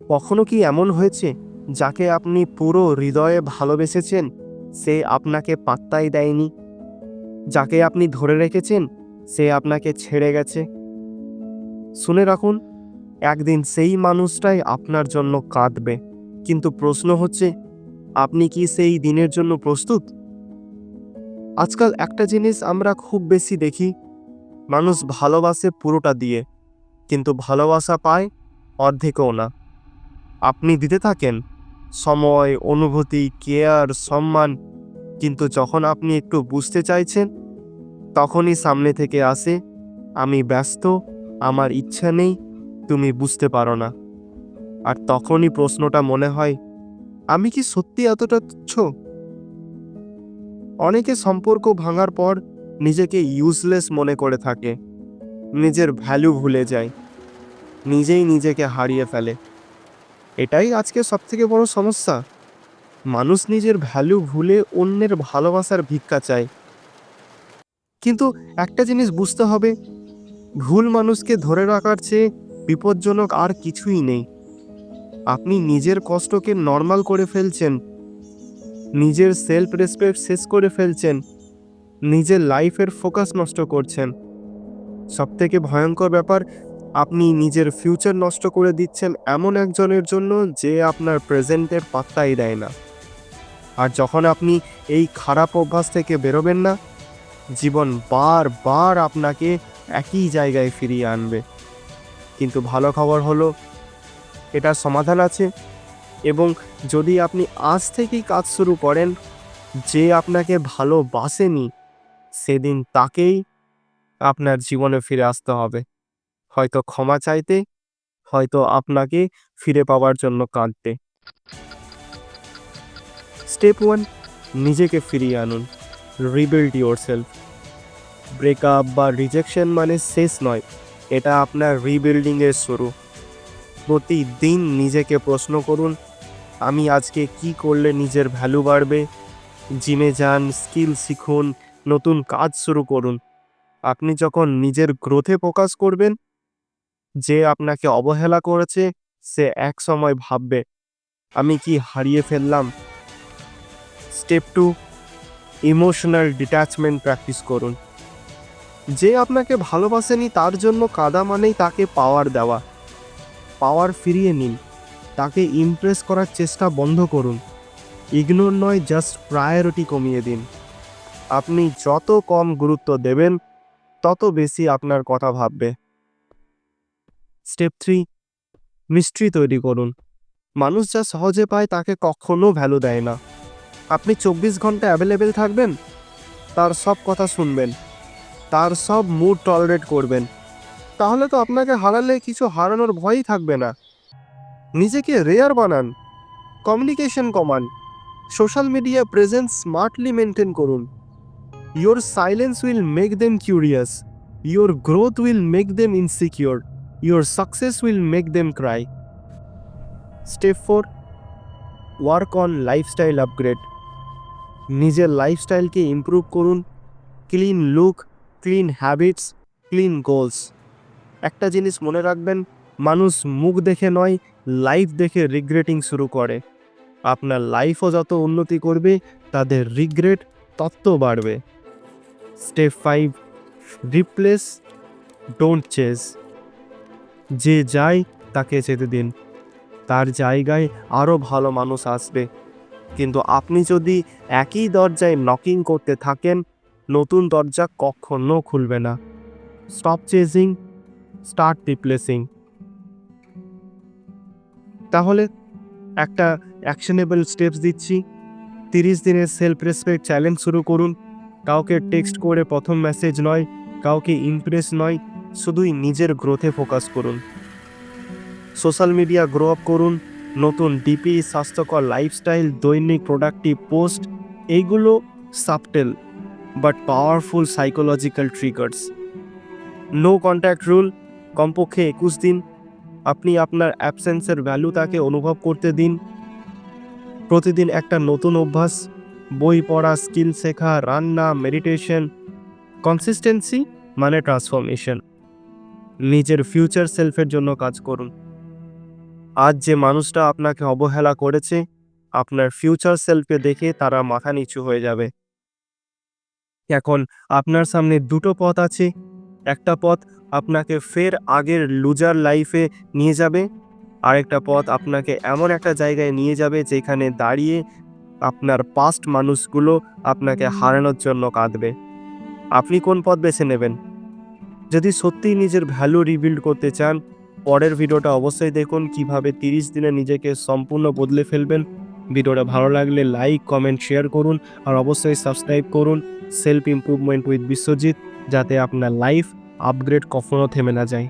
কখনো কি এমন হয়েছে যাকে আপনি পুরো হৃদয়ে ভালোবেসেছেন, সে আপনাকে পাত্তাই দেয়নি? যাকে আপনি ধরে রেখেছেন, সে আপনাকে ছেড়ে গেছে? শুনে রাখুন, একদিন সেই মানুষটাই আপনার জন্য কাঁদবে। কিন্তু প্রশ্ন হচ্ছে, আপনি কি সেই দিনের জন্য প্রস্তুত? আজকাল একটা জিনিস আমরা খুব বেশি দেখি, মানুষ ভালোবাসে পুরোটা দিয়ে, কিন্তু ভালোবাসা পায় অর্ধেকও না। আপনি দিতে থাকেন। সময়, অনুভূতি, কেয়ার, সম্মান, কিন্তু যখন আপনি একটু বুঝতে চাইছেন, তখনই সামনে থেকে আসে, আমি ব্যস্ত, আমার ইচ্ছা নেই, তুমি বুঝতে পারো না। আর তখনই প্রশ্নটা মনে হয়, আমি কি সত্যি এতটা তুচ্ছ? অনেকে সম্পর্ক ভাঙার পর নিজেকে ইউজলেস মনে করে থাকে। নিজের ভ্যালু ভুলে যায়। নিজেই নিজেকে হারিয়ে ফেলে। এটাই আজকে সবথেকে বড় সমস্যা। মানুষ নিজের ভ্যালু ভুলে অন্যের ভালোবাসার ভিক্ষা চায়। কিন্তু একটা জিনিস বুঝতে হবে, ভুল মানুষকে ধরে রাখার চেয়ে বিপজ্জনক আর কিছুই নেই। আপনি নিজের কষ্টকে নর্মাল করে ফেলছেন, নিজের সেলফ রেসপেক্ট শেষ করে ফেলছেন, নিজের লাইফের ফোকাস নষ্ট করছেন। সবথেকে ভয়ঙ্কর ব্যাপার আপনি নিজের ফিউচার নষ্ট করে দিচ্ছেন এমন একজনের জন্য যে আপনার প্রেজেন্টের পাত্তাই দেয় না। আর যখন আপনি এই খারাপ অভ্যাস থেকে বেরোবেন না, জীবন বারবার আপনাকে একই জায়গায় ফিরিয়ে আনবে। কিন্তু ভালো খবর হলো, এটার সমাধান আছে এবং যদি আপনি আজ থেকেই কাজ শুরু করেন, যে আপনাকে ভালোবাসেনি, সেদিন তাকেই আপনার জীবনে ফিরে আসতে হবে। হয়তো ক্ষমা চাইতে, হয়তো আপনাকে ফিরে পাওয়ার জন্য কাঁদতে। স্টেপ ওয়ান, নিজেকে ফিরিয়ে আনুন। রিবিল্ড ইউর সেলফ ব্রেকআপ বা রিজেকশন মানে শেষ নয়, এটা আপনার রিবিল্ডিংয়ের শুরু। প্রতিদিন নিজেকে প্রশ্ন করুন, আমি আজকে কি করলে নিজের ভ্যালু বাড়বে? জিমে যান, স্কিল শিখুন, নতুন কাজ শুরু করুন। আপনি যখন নিজের গ্রোথে ফোকাস করবেন যে আপনাকে অবহেলা করেছে, সে এক সময় ভাববে, আমি কি হারিয়ে ফেললাম? Step two emotional detachment practice করুন। যে আপনাকে ভালোবাসেনি, তার জন্য কাদা মানেই তাকে পাওয়ার দেওয়া। পাওয়ার ফিরিয়ে নিন। তাকে ইমপ্রেস করার চেষ্টা বন্ধ করুন। ইগনোর নয় জাস্ট প্রায়োরিটি কমিয়ে দিন। আপনি যত কম গুরুত্ব দেবেন, তত বেশি আপনার কথা ভাববে। স্টেপ থ্রি মিস্ট্রি তৈরি করুন। মানুষ যা সহজে পায় তাকে কখনো ভ্যালু দেয় না। আপনি চব্বিশ ঘণ্টা অ্যাভেলেবেল থাকবেন, তার সব কথা শুনবেন, তার সব মুড টলারেট করবেন। তাহলে তো আপনাকে হারালে কিছু হারানোর ভয়ই থাকবে না। নিজেকে রেয়ার বানান কমিউনিকেশন কমান social media presence smartly maintain করুন। Your silence will make them curious your growth will make them insecure your success will make them cry step four work on lifestyle upgrade নিজের লাইফস্টাইলকে improve করুন। Clean look clean habits clean goals একটা জিনিস মনে রাখবেন, মানুষ মুখ দেখে নয় লাইফ দেখে রিগ্রেটিং শুরু করে। আপনার লাইফও যত উন্নতি করবে, তাদের রিগ্রেট তত বাড়বে। Step five replace don't chase যে যায় তাকে যেতে দিন। তার জায়গায় আরও ভালো মানুষ আসবে। কিন্তু আপনি যদি একই দরজায় নকিং করতে থাকেন, নতুন দরজা কখনো খুলবে না। স্টপ চেজিং স্টার্ট রিপ্লেসিং তাহলে একটা অ্যাকশনেবল স্টেপস দিচ্ছি। তিরিশ দিনের সেলফ রেসপেক্ট চ্যালেঞ্জ শুরু করুন। কাউকে টেক্সট করে প্রথম মেসেজ নয়, কাউকে ইমপ্রেস নয় শুধুই নিজের গ্রোথে ফোকাস করুন। সোশ্যাল মিডিয়া গ্রো আপ করুন, নতুন ডিপি স্বাস্থ্যকর লাইফস্টাইল দৈনিক প্রোডাক্টিভ পোস্ট এইগুলো subtle but powerful psychological triggers no contact rule কমপক্ষে একুশ দিন, আপনি আপনার অ্যাবসেন্সের ভ্যালু তাকে অনুভব করতে দিন। প্রতিদিন একটা নতুন অভ্যাস, বই পড়া স্কিল শেখা, রান্না মেডিটেশন কনসিস্টেন্সি মানে ট্রান্সফরমেশন নিজের ফিউচার সেলফের জন্য কাজ করুন। আজ যে মানুষটা আপনাকে অবহেলা করেছে, আপনার ফিউচার সেলফকে দেখে তারা মাথা নিচু হয়ে যাবে। এখন আপনার সামনে দুটো পথ আছে। একটা পথ আপনাকে ফের আগের লুজার লাইফে নিয়ে যাবে, আরেকটা পথ আপনাকে এমন একটা জায়গায় নিয়ে যাবে যেখানে দাঁড়িয়ে আপনার পাস্ট মানুষগুলো আপনাকে হারানোর জন্য কাঁদবে। আপনি কোন পথ বেছে নেবেন? যদি সত্যিই নিজের ভ্যালু রিবিল্ড করতে চান, পরের ভিডিওটা অবশ্যই দেখুন, কীভাবে তিরিশ দিনে নিজেকে সম্পূর্ণ বদলে ফেলবেন। ভিডিওটা ভালো লাগলে লাইক কমেন্ট শেয়ার করুন, আর অবশ্যই সাবস্ক্রাইব করুন সেলফ ইম্প্রুভমেন্ট উইথ বিশ্বজিৎ, যাতে আপনার লাইফ আপগ্রেড কখনও থেমে না যায়।